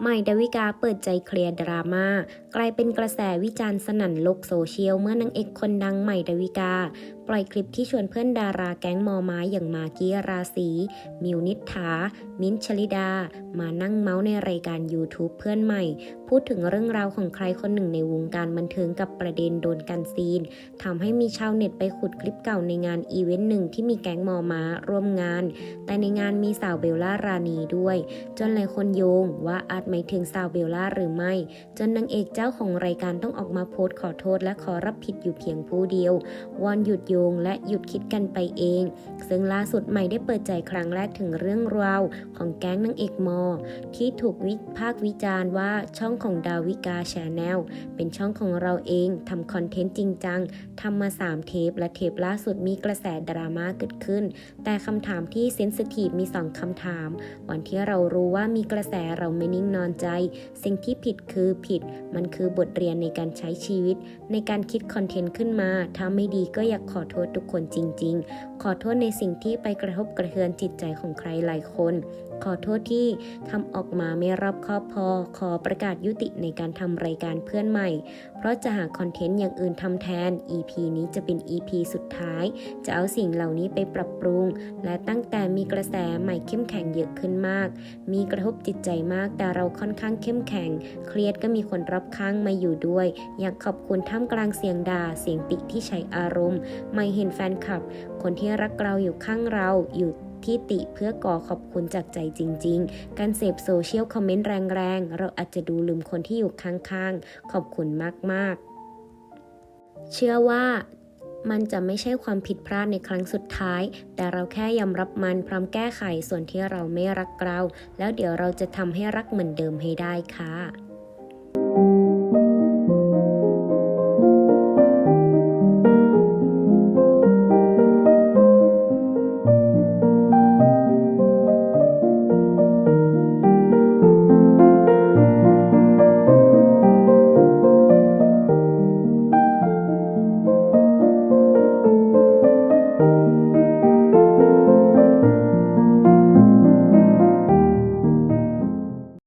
ใหม่ดาวิกาเปิดใจเคลียร์ดราม่ากลายเป็นกระแสวิจารณ์สนั่นโลกโซเชียลเมื่อนางเอกคนดังใหม่ดาวิกา ปล่อยคลิปที่ชวนเพื่อนดาราแก๊งมอม้าอย่างมากกี้ราศีมิวนิษฐา มิ้นชลิดา มานั่งเมาส์ในรายการ YouTube เพื่อนใหม่ พูดถึงเรื่องราวของใครคนหนึ่งในวงการบันเทิงกับประเด็นโดนกันซีนทำให้มีชาวเน็ตไปขุดคลิปเก่าในงานอีเวนต์หนึ่งที่มีแก๊งมอม้าร่วมงาน แต่ในงานมีสาวเบลล่ารานีด้วย จนหลายคนโยงว่าอาจหมายถึงสาวเบลล่าหรือไม่ จนนางเอกเจ้าของรายการต้องออกมาโพสต์ขอโทษและขอรับผิดอยู่เพียงผู้เดียววอนหยุดโยงและหยุดคิดกันไปเอง ซึ่งล่าสุดใหม่ได้เปิดใจครั้งแรกถึงเรื่องราวของแก๊งนางเอกมอ ที่ถูกวิพากษ์วิจารณ์ว่าช่องของดาวิกาแชนแนลเป็นช่องของเราเองทำคอนเทนต์จริงจังทำมา 3 เทป และเทปล่าสุดมีกระแสดราม่าเกิดขึ้น แต่คำถามที่เซนซิทีฟมี 2 คำถาม วันที่เรารู้ว่ามีกระแสเราไม่นิ่งนอนใจ สิ่งที่ผิดคือผิด มันคือบทเรียนในการใช้ชีวิต ในการคิดคอนเทนต์ขึ้นมา ถ้าไม่ดีก็อยากขอโทษทุกคนจริง ๆ ขอโทษในสิ่งที่ไปกระทบกระเทือนจิตใจของใครหลายคน ขอโทษที่ทำออกมาไม่รอบคอบพอ ขอประกาศยุติในการทำรายการเพื่อนใหม่ เพราะจะหาคอนเทนต์อย่างอื่นทำแทน EP นี้จะเป็น EP สุดท้าย จะเอาสิ่งเหล่านี้ไปปรับปรุง และตั้งแต่มีกระแสใหม่เข้มแข็งเยอะขึ้นมาก มีกระทบจิตใจมาก แต่เราค่อนข้างเข้มแข็ง เครียดก็มีคนรับข้างมาอยู่ด้วย อยากขอบคุณท่ามกลางเสียงด่า เสียงติที่ใช้อารมณ์ ไม่เห็นแฟนคลับ คนที่รักเราอยู่ข้างเราอยู่ที่ติเพื่อก่อขอบคุณจากใจจริง ๆ การเสพโซเชียลคอมเมนต์แรงๆ เราอาจจะดูลืมคนที่อยู่ข้างๆ ขอบคุณมากๆ เชื่อว่ามันจะไม่ใช่ความผิดพลาดในครั้งสุดท้าย แต่เราแค่ยอมรับมันพร้อมแก้ไขส่วนที่เราไม่รักเรา แล้วเดี๋ยวเราจะทำให้รักเหมือนเดิมให้ได้ค่ะ